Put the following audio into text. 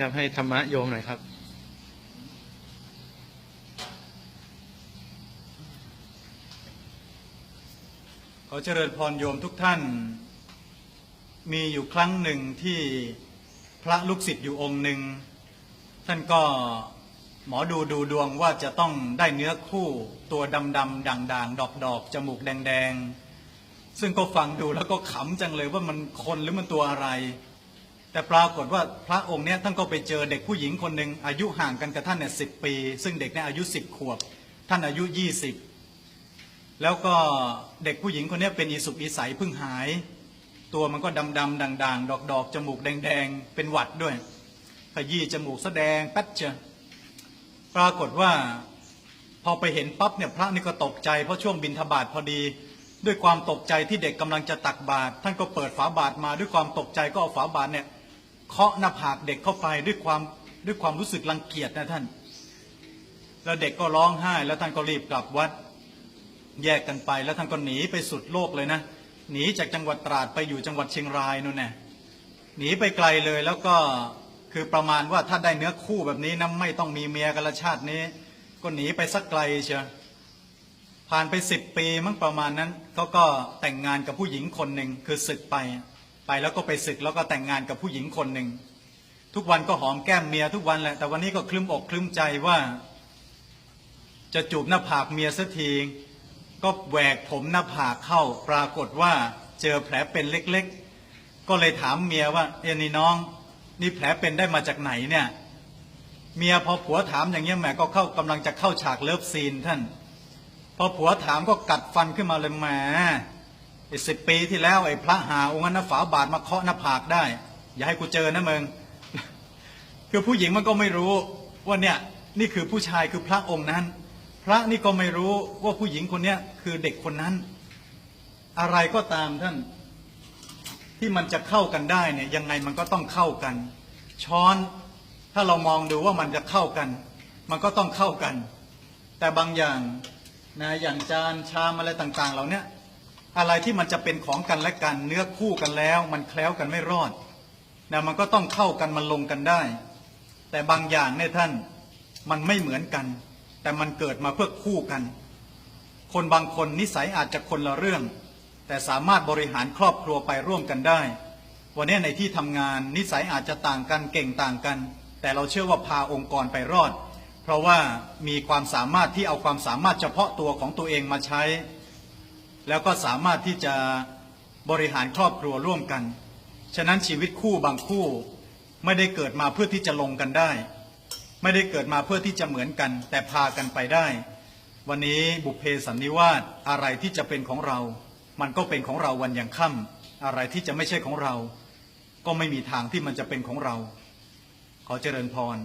ครับให้ธรรมะโยมหน่อยครับขอเจริญพรโยมทุกท่าน มีอยู่ครั้งหนึ่งที่พระลูกศิษย์อยู่องค์หนึ่ง ท่านก็หมอดูดูดวงว่าจะต้องได้เนื้อคู่ตัวดำดำด่างด่างดอกดอกจมูกแดงแดงซึ่งก็ฟังดูแล้วก็ขำจังเลยว่ามันคนหรือมันตัวอะไร แต่ปรากฏว่าพระองค์เนี้ยท่านก็ไปเจอเด็กผู้หญิงคนหนึ่งอายุห่างกันกับท่านเนี่ยสิปี ซึ่งเด็กเนี่ยอายุสิบขวบ ท่านอายุยี่สิบแล้วก็เด็กผู้หญิงคนนี้เป็นอีสุกอีใสเพิ่งหาย ตัวมันก็ดำดำด่างด่างดอกดอกจมูกแดงแดงเป็นหวัดด้วยขยี้จมูกแสดงแป๊ดเจอปรากฏว่าพอไปเห็นปั๊บเนี่ยพระนี่ก็ตกใจเพราะช่วงบินทบาทพอดีด้วยความตกใจที่เด็กกำลังจะตักบาตรท่านก็เปิดฝาบาตรมาด้วยความตกใจก็เอาฝาบาตรเนี่ย เคาะหน้าผากเด็กเข้าไปด้วยความด้วยความรู้สึกรังเกียจนะท่าน แล้วเด็กก็ร้องไห้ แล้วท่านก็รีบกลับวัด แยกกันไป แล้วท่านก็หนีไปสุดโลกเลยนะ หนีจากจังหวัดตราดไปอยู่จังหวัดเชียงรายนู่นแน่หนีไปไกลเลยแล้วก็คือประมาณว่าถ้าได้เนื้อคู่แบบนี้นะไม่ต้องมีเมียกันละชาตินี้ ก็หนีไปสักไกลเชียวผ่านไปสิบปีมั้งประมาณนั้นเขาก็แต่งงานกับผู้หญิงคนหนึ่งคือศึกไป ไปแล้วก็ไปศึกแล้วก็แต่งงานกับผู้หญิงคนหนึ่ง ทุกวันก็หอมแก้มเมียทุกวันแหละแต่วันนี้ก็คลึ้มอกคลึ้มใจว่า จะจูบหน้าผากเมียสักทีก็แหวกผมหน้าผากเข้าปรากฏว่าเจอแผลเป็นเล็กๆ ก็เลยถามเมียว่า เอ็นี่น้อง นี่แผลเป็นได้มาจากไหนเนี่ย เมียพอผัวถามอย่างเงี้ยแหมก็เข้ากำลังจะเข้าฉากเลิฟซีนท่าน พอผัวถามก็กัดฟันขึ้นมาเลยแหม ไอ้สิบปีที่แล้วไอ้พระหาองค์นั้นฝาบาทมาเคาะหน้าผากได้ อย่าให้กูเจอนะมึงคือผู้หญิงมันก็ไม่รู้ว่าเนี่ยนี่คือผู้ชายคือพระองค์นั้น พระนี่ก็ไม่รู้ว่าผู้หญิงคนเนี้ยคือเด็กคนนั้น อะไรก็ตามท่าน ที่มันจะเข้ากันได้เนี่ยยังไงมันก็ต้องเข้ากัน ช้อนถ้าเรามองดูว่ามันจะเข้ากัน มันก็ต้องเข้ากัน แต่บางอย่างนะอย่างจานชามอะไรต่าง ๆ เหล่าเนี้ย อะไรที่มันจะเป็นของกันและกัน เนื้อคู่กันแล้ว มันแคล้วกันไม่รอดนะมันก็ต้องเข้ากันมันลงกันได้ แต่บางอย่างเนี่ยท่านมันไม่เหมือนกัน แต่มันเกิดมาเพื่อคู่กัน คนบางคนนิสัยอาจจะคนละเรื่อง แต่สามารถบริหารครอบครัวไปร่วมกันได้ วันนี้ในที่ทำงานนิสัยอาจจะต่างกันเก่งต่างกัน แต่เราเชื่อว่าพาองค์กรไปรอด เพราะว่ามีความสามารถที่เอาความสามารถเฉพาะตัวของตัวเองมาใช้ แล้วก็สามารถที่จะบริหารครอบครัวร่วมกัน ฉะนั้นชีวิตคู่บางคู่ไม่ได้เกิดมาเพื่อที่จะลงกันได้ ไม่ได้เกิดมาเพื่อที่จะเหมือนกัน แต่พากันไปได้ วันนี้บุพเพสันนิวาสอะไรที่จะเป็นของเรา มันก็เป็นของเราวันยังค่ำอะไรที่จะไม่ใช่ของเรา ก็ไม่มีทางที่มันจะเป็นของเรา ขอเจริญพร